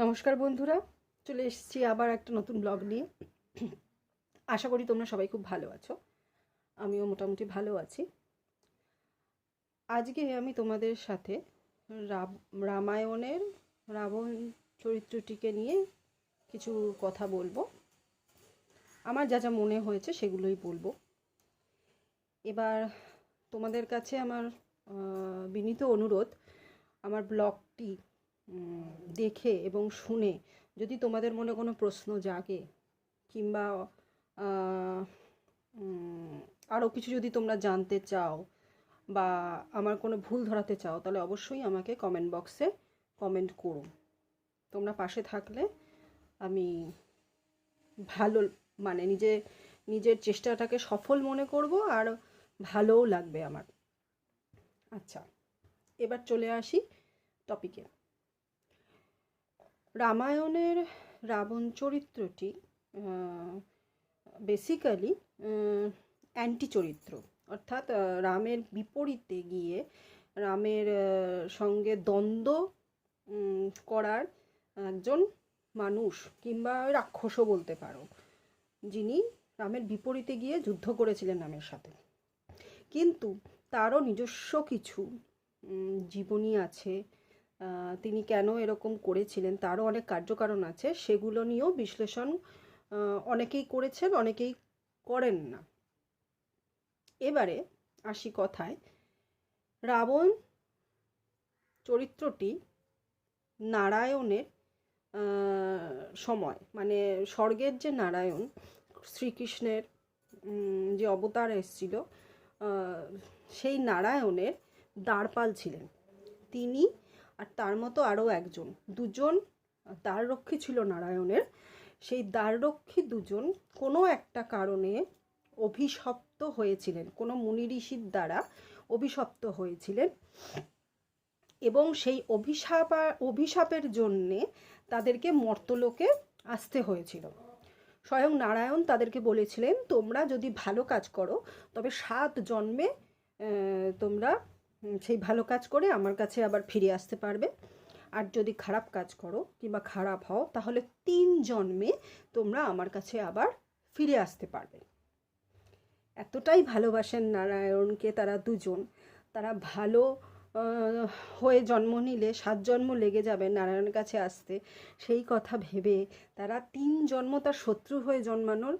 নমস্কার বন্ধুরা, চলে এসেছি আবার একটা নতুন ব্লগ নিয়ে। আশা করি তোমরা সবাই খুব ভালো আছো, আমিও মোটামুটি ভালো আছি। আজকে আমি তোমাদের সাথে রামায়ণের রাবণ চরিত্রটিকে নিয়ে কিছু কথা বলব। আমার যা যা মনে হয়েছে সেগুলোই বলব। এবার তোমাদের কাছে আমার বিনীত অনুরোধ, আমার ব্লগটি দেখে এবং শুনে যদি তোমাদের মনে কোনো প্রশ্ন জাগে কিংবা আরও কিছু যদি তোমরা জানতে চাও বা আমার কোনো ভুল ধরাতে চাও, তাহলে অবশ্যই আমাকে কমেন্ট বক্সে কমেন্ট করো। তোমরা পাশে থাকলে আমি ভালো মানে নিজে, নিজের চেষ্টাটাকে সফল মনে করব আর ভালোও লাগবে আমার। আচ্ছা এবার চলে আসি টপিকে রামায়ণের রাবণ চরিত্রটি বেসিক্যালি অ্যান্টি চরিত্র অর্থাৎ রামের বিপরীতে গিয়ে রামের সঙ্গে দ্বন্দ্ব করার একজন মানুষ কিংবা রাক্ষসও বলতে পারো, যিনি রামের বিপরীতে গিয়ে যুদ্ধ করেছিলেন রামের সাথে। কিন্তু তারও নিজস্ব কিছু জীবনী আছে তিনি কেন এরকম করেছিলেন, তারও অনেক কার্যকারণ আছে, সেগুলো নিয়েও বিশ্লেষণ অনেকেই করেছেন, অনেকেই করেন না। এবারে আসি কথায়। রাবণ চরিত্রটি নারায়ণের সময় মানে স্বর্গের যে নারায়ণ, শ্রীকৃষ্ণের যে অবতার এসেছিল সেই নারায়ণের দ্বারপাল ছিলেন। তিনি আর তার মতো আরও একজন। দুজন দ্বাররক্ষী ছিল নারায়ণের। সেই দ্বাররক্ষী দুজন কোনো একটা কারণে অভিশপ্ত হয়েছিলেন। কোনো মুনি ঋষির দ্বারা অভিশপ্ত হয়েছিলেন। এবং সেই অভিশাপ অভিশাপের জন্যে তাদেরকে মর্তলোকে আসতে হয়েছিল। স্বয়ং নারায়ণ তাদেরকে বলেছিলেন, তোমরা যদি ভালো কাজ করো, তবে সাত জন্মে তোমরা সেই ভালো কাজ করে আমার কাছে আবার ফিরে আসতে পারবে। আর যদি খারাপ কাজ করো কিংবা খারাপ হও, তাহলে তিন জন্মে তোমরা আমার কাছে আবার ফিরে আসতে পারবে। এতটাই ভালোবাসেন নারায়ণকে তারা দুজন। তারা ভালো হয়ে জন্ম নিলে, সাত জন্ম লেগে যাবে নারায়ণের কাছে আসতে। সেই কথা ভেবে তারা তিন জন্ম তার শত্রু হয়ে জন্মানোর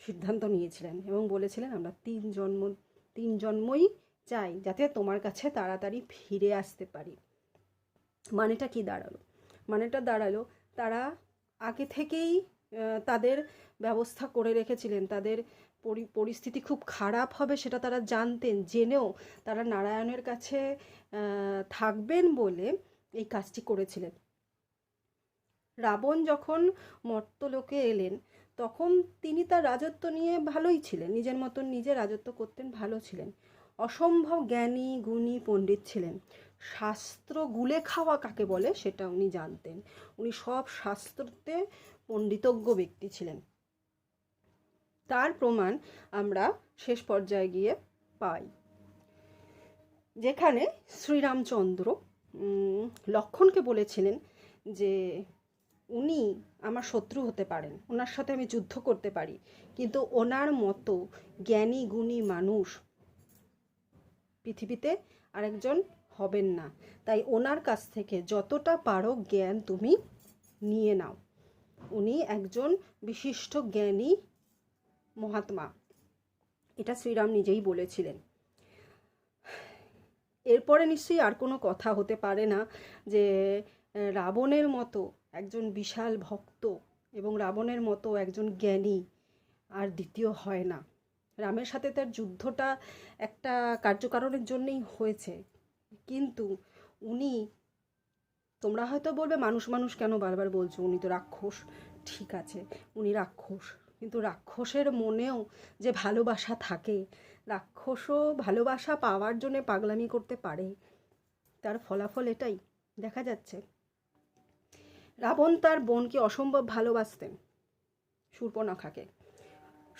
সিদ্ধান্ত নিয়েছিলেন এবং বলেছিলেন, আমরা তিন জন্ম, তিন জন্মই চাই, যাতে তোমার কাছে তাড়াতাড়ি ফিরে আসতে পারি। মানেটা কি দাঁড়াল? মানেটা দাঁড়াল, তারা আগে থেকেই তাদের ব্যবস্থা করে রেখেছিলেন। তাদের পরি- পরিস্থিতি খুব খারাপ হবে সেটা তারা জানতেন। জেনেও তারা নারায়ণের কাছে থাকবেন বলে এই কাজটি করেছিলেন। রাবণ যখন মর্তলোকে এলেন, তখন তিনি তার রাজত্ব নিয়ে ভালোই ছিলেন। নিজের মতন নিজে রাজত্ব করতেন, ভালো ছিলেন। অসম্ভব জ্ঞানী, গুণী পণ্ডিত ছিলেন। শাস্ত্র গুলে খাওয়া কাকে বলে সেটা উনি জানতেন। উনি সব শাস্ত্রতে পণ্ডিতজ্ঞ ব্যক্তি ছিলেন। তার প্রমাণ আমরা শেষ পর্যায়ে গিয়ে পাই। যেখানে শ্রীরামচন্দ্র লক্ষণকে বলেছিলেন যে, উনি আমার শত্রু হতে পারেন, ওনার সাথে আমি যুদ্ধ করতে পারি, কিন্তু ওনার মতো জ্ঞানী, গুণী মানুষ পৃথিবীতে আরেকজন হবেন না। তাই ওনার কাছ থেকে যতটা পারো জ্ঞান তুমি নিয়ে নাও। উনি একজন বিশিষ্ট জ্ঞানী মহাত্মা। এটা শ্রীরাম নিজেই বলেছিলেন। এরপরে নিশ্চয়ই আর কোনো কথা হতে পারে না যে, রাবণের মতো একজন বিশাল ভক্ত এবং রাবণের মতো একজন জ্ঞানী আর দ্বিতীয় হয় না। রামের সাথে তার যুদ্ধটা একটা কার্যকারণের জন্যই হয়েছে। কিন্তু উনি, তোমরা হয়তো বলবে, মানুষ মানুষ কেন বারবার বলছো? উনি তো রাক্ষস। ঠিক আছে, উনি রাক্ষস। কিন্তু রাক্ষসের মনেও যে ভালোবাসা থাকে, রাক্ষসও ভালোবাসা পাওয়ার জন্য পাগলামি করতে পারে। তার ফলাফল এটাই, দেখা যাচ্ছে। রাবণ তার বোনকে অসম্ভব ভালোবাসতেন। শূর্পনখাকে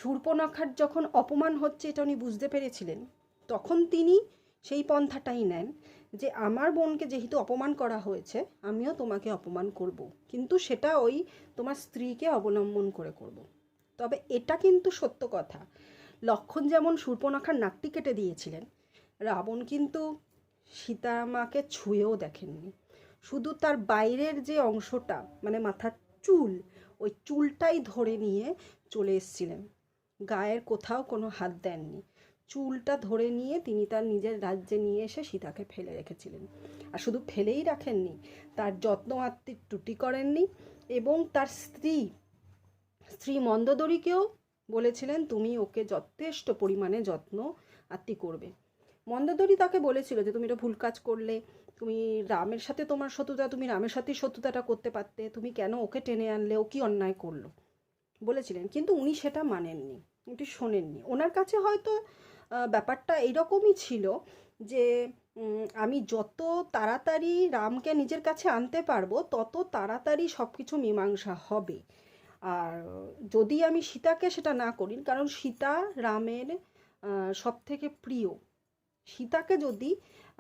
শূর্পনখার যখন অপমান হচ্ছে, এটা উনি বুঝতে পেরেছিলেন তখন তিনি সেই পন্থাটাই নেন যে, আমার বোনকে যেহেতু অপমান করা হয়েছে, আমিও তোমাকে অপমান করব। কিন্তু সেটা ওই তোমার স্ত্রীকে অবলম্বন করে করব। তবে এটা কিন্তু সত্য কথা লক্ষণ যেমন সূর্পনাখার নাকটি কেটে দিয়েছিলেন, রাবণ কিন্তু সীতা মাকে ছুঁয়েও দেখেননি শুধু তার বাইরের যে অংশটা মানে মাথার চুল, ওই চুলটাই ধরে নিয়ে চলে এসছিলেন গায়ের কোথাও কোনো হাত দেননি। চুলটা ধরে নিয়ে তিনি তার নিজের রাজ্যে নিয়ে এসে সীতাকে ফেলে রেখেছিলেন। আর শুধু ফেলেই রাখেননি, তার যত্ন আত্মীর ত্রুটি করেননি এবং তার স্ত্রী স্ত্রী মন্দোদরীকেও বলেছিলেন, তুমি ওকে যথেষ্ট পরিমাণে যত্ন আত্মি করবে। মন্দোদরী তাকে বলেছিল যে, তুমি এটা ভুল কাজ করলে, তুমি রামের সাথে তোমার শত্রুতা, তুমি রামের সাথেই শত্রুতাটা করতে পারতে, তুমি কেন ওকে টেনে আনলে, ও কি অন্যায় করল? বলেছিলেন। কিন্তু উনি সেটা মানেননি। উনি শোনেননি। ওনার কাছে হয়তো ব্যাপারটা এইরকমই ছিল যে আমি যত তাড়াতাড়ি রামকে নিজের কাছে আনতে পারব, তত তাড়াতাড়ি সব কিছু মীমাংসা হবে। আর যদি আমি সীতাকে সেটা না করি, কারণ সীতা রামের সব থেকে প্রিয়। সীতাকে যদি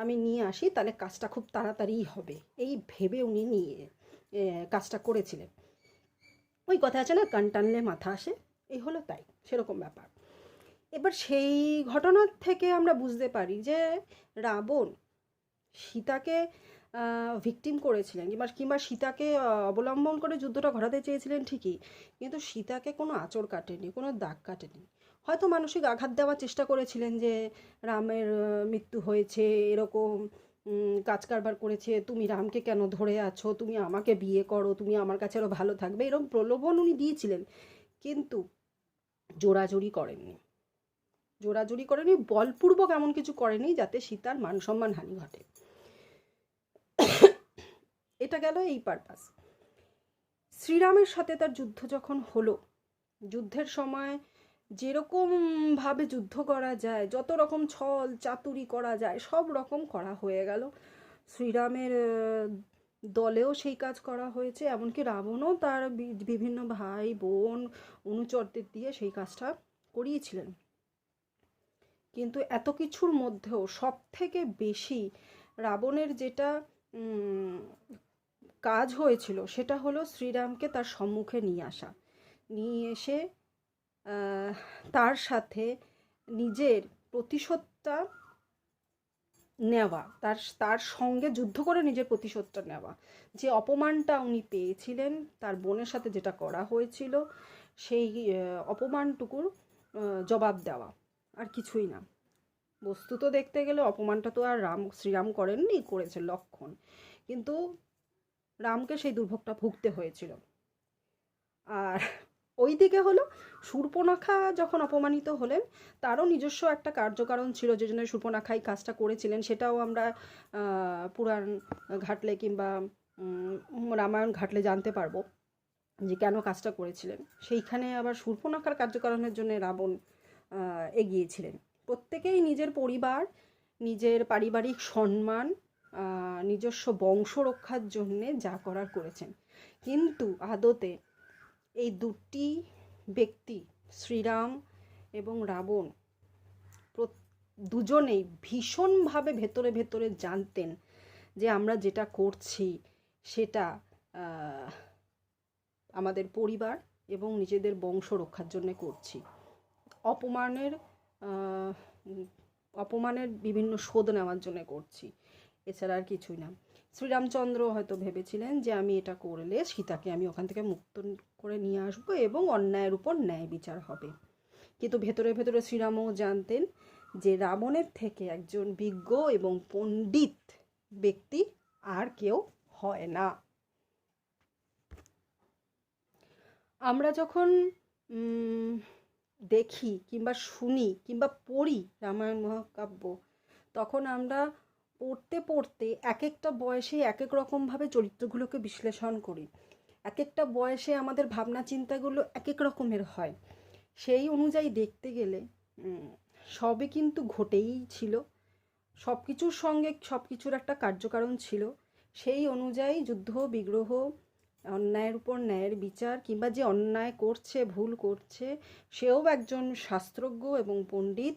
আমি নিয়ে আসি, তাহলে কাজটা খুব তাড়াতাড়িই হবে। এই ভেবে উনি নিয়ে কাজটা করেছিলেন। ওই কথা আছে না কান টানলে মাথা আসে? এই হলো তাই, সেরকম ব্যাপার। এবার সেই ঘটনার থেকে আমরা বুঝতে পারি যে রাবণ সীতাকে ভিকটিম করেছিলেন। কিংবা কিংবা সীতাকে অবলম্বন করে যুদ্ধটা ঘটাতে চেয়েছিলেন ঠিকই, কিন্তু সীতাকে কোনো আঁচড় কাটেনি, কোনো দাগ কাটেনি। হয়তো মানসিক আঘাত দেওয়ার চেষ্টা করেছিলেন যে রামের মৃত্যু হয়েছে, এরকম কাজ কারবার করেছে, তুমি রামকে কেন ধরে আছো? তুমি আমাকে বিয়ে করো, তুমি আমার কাছে আরও ভালো থাকবে, এরকম প্রলোভন উনি দিয়েছিলেন। কিন্তু জোরাজুরি করেননি। জোরাজুরি করেনি বলপূর্বক এমন কিছু করেনি যাতে সীতার মান সম্মান হানি ঘটে। এটা গেল এই পারপাস শ্রীরামের সাথে তার যুদ্ধ যখন হলো, যুদ্ধের সময় যেরকমভাবে যুদ্ধ করা যায়, যত রকম ছল চাতুরি করা যায়, সব রকম করা হয়ে গেল। শ্রীরামের দলেও সেই কাজ করা হয়েছে, এমনকি রাবণও তার বিভিন্ন ভাই, বোন, অনুচরদের দিয়ে সেই কাজটা করিয়েছিলেন। কিন্তু এত কিছুর মধ্যেও সব থেকে বেশি রাবণের যেটা কাজ হয়েছিল সেটা হলো শ্রীরামকে তার সম্মুখে নিয়ে আসা। নিয়ে এসে তার সাথে নিজের প্রতিশোধটা নেওয়া, তার তার সঙ্গে যুদ্ধ করে নিজের প্রতিশোধটা নেওয়া। যে অপমানটা উনি পেয়েছিলেন, তার বোনের সাথে যেটা করা হয়েছিল, সেই অপমানটুকুর জবাব দেওয়া, আর কিছুই না। বস্তুত দেখতে গেলে অপমানটা তো আর রাম, শ্রীরাম করেননি করেছে লক্ষণ। কিন্তু রামকে সেই দুর্ভোগটা ভুগতে হয়েছিল। আর ওই দিকে হলো সূর্পনাখা যখন অপমানিত হলেন, তারও নিজস্ব একটা কার্যকারণ ছিল যে জন্য সূর্পনাখাই কাজটা করেছিলেন। সেটাও আমরা পুরাণ ঘাটলে কিংবা রামায়ণ ঘাটলে জানতে পারব যে কেন কাজটা করেছিলেন। সেইখানে আবার সূর্পনাখার কার্যকারণের জন্য রাবণ এগিয়েছিলেন। প্রত্যেকেই নিজের পরিবার, নিজের পারিবারিক সম্মান নিজস্ব বংশ রক্ষার জন্যে যা করার করেছেন। কিন্তু আদতে এই দুটি ব্যক্তি, শ্রীরাম এবং রাবণ দুজনেই ভীষণভাবে ভেতরে ভেতরে জানতেন যে আমরা যেটা করছি সেটা আমাদের পরিবার এবং নিজেদের বংশ রক্ষার জন্য করছি। অপমানের অপমানের বিভিন্ন শোধ নেওয়ার জন্য করছি। এছাড়া আর কিছুই না। শ্রীরামচন্দ্র হয়তো ভেবেছিলেন যে আমি এটা করলে সীতাকে আমি ওখান থেকে মুক্ত করে নিয়ে আসব এবং অন্যায়ের উপর ন্যায় বিচার হবে। কিন্তু ভেতরে ভেতরে শ্রীরামও জানতেন যে রাবণের থেকে একজন বিজ্ঞ এবং পণ্ডিত ব্যক্তি আর কেউ হয় না। আমরা যখন দেখি কিংবা শুনি কিংবা পড়ি রামায়ণ মহাকাব্য, তখন আমরা পড়তে পড়তে এক একটা বয়সে এক এক রকমভাবে চরিত্রগুলোকে বিশ্লেষণ করি। এক একটা বয়সে আমাদের ভাবনা চিন্তাগুলো এক এক রকমের হয়। সেই অনুযায়ী দেখতে গেলে সবই কিন্তু ঘটেই ছিল। সব কিছুর সঙ্গে সব কিছুর একটা কার্যকারণ ছিল। সেই অনুযায়ী যুদ্ধ, বিগ্রহ, অন্যায়ের উপর ন্যায়ের বিচার কিংবা যে অন্যায় করছে, ভুল করছে, সেও একজন শাস্ত্রজ্ঞ এবং পণ্ডিত।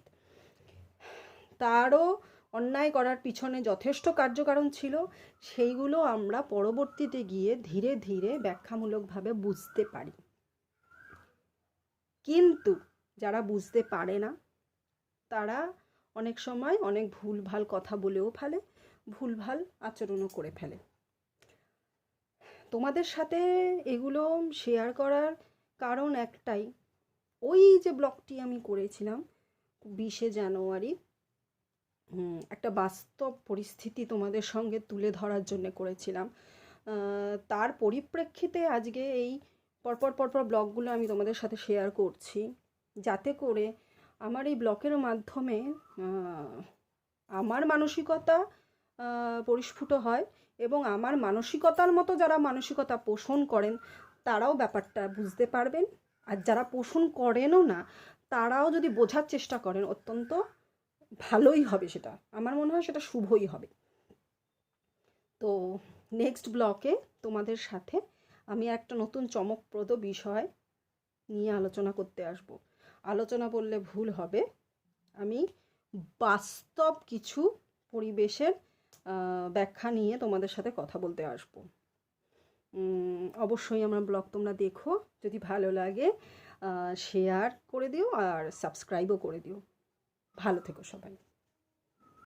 তারও অন্যায় করার পিছনে যথেষ্ট কার্যকারণ ছিল, সেইগুলো আমরা পরবর্তীতে গিয়ে ধীরে ধীরে ব্যাখ্যামূলকভাবে বুঝতে পারি। কিন্তু যারা বুঝতে পারে না, তারা অনেক সময় অনেক ভুলভাল কথা বলেও ফেলে, ভুলভাল আচরণও করে ফেলে। তোমাদের সাথে এগুলো শেয়ার করার কারণ একটাই, ওই যে ব্লগটি আমি করেছিলাম, বিশে জানুয়ারি একটা বাস্তব পরিস্থিতি তোমাদের সঙ্গে তুলে ধরার জন্য করেছিলাম। তার পরিপ্রেক্ষিতে আজকে এই পরপর পরপর ব্লগগুলো আমি তোমাদের সাথে শেয়ার করছি। যাতে করে আমার এই ব্লগের মাধ্যমে আমার মানসিকতা পরিস্ফুট হয় এবং আমার মানসিকতার মতো যারা মানসিকতা পোষণ করেন, তারাও ব্যাপারটা বুঝতে পারবেন। আর যারা পোষণ করেনও না, তারাও যদি বোঝার চেষ্টা করেন অত্যন্ত ভালোই হবে সেটা। আমার মনে হয় সেটা শুভই হবে। তো নেক্সট ব্লকে তোমাদের সাথে আমি একটা নতুন চমকপ্রদ বিষয় নিয়ে আলোচনা করতে আসব। আলোচনা বললে ভুল হবে। আমি বাস্তব কিছু পরিবেশের ব্যাখ্যা নিয়ে তোমাদের সাথে কথা বলতে আসব। অবশ্যই আমার ব্লগ তোমরা দেখো। যদি ভালো লাগে শেয়ার করে দিও আর সাবস্ক্রাইবও করে দিও। ভালো থেকো সবাই।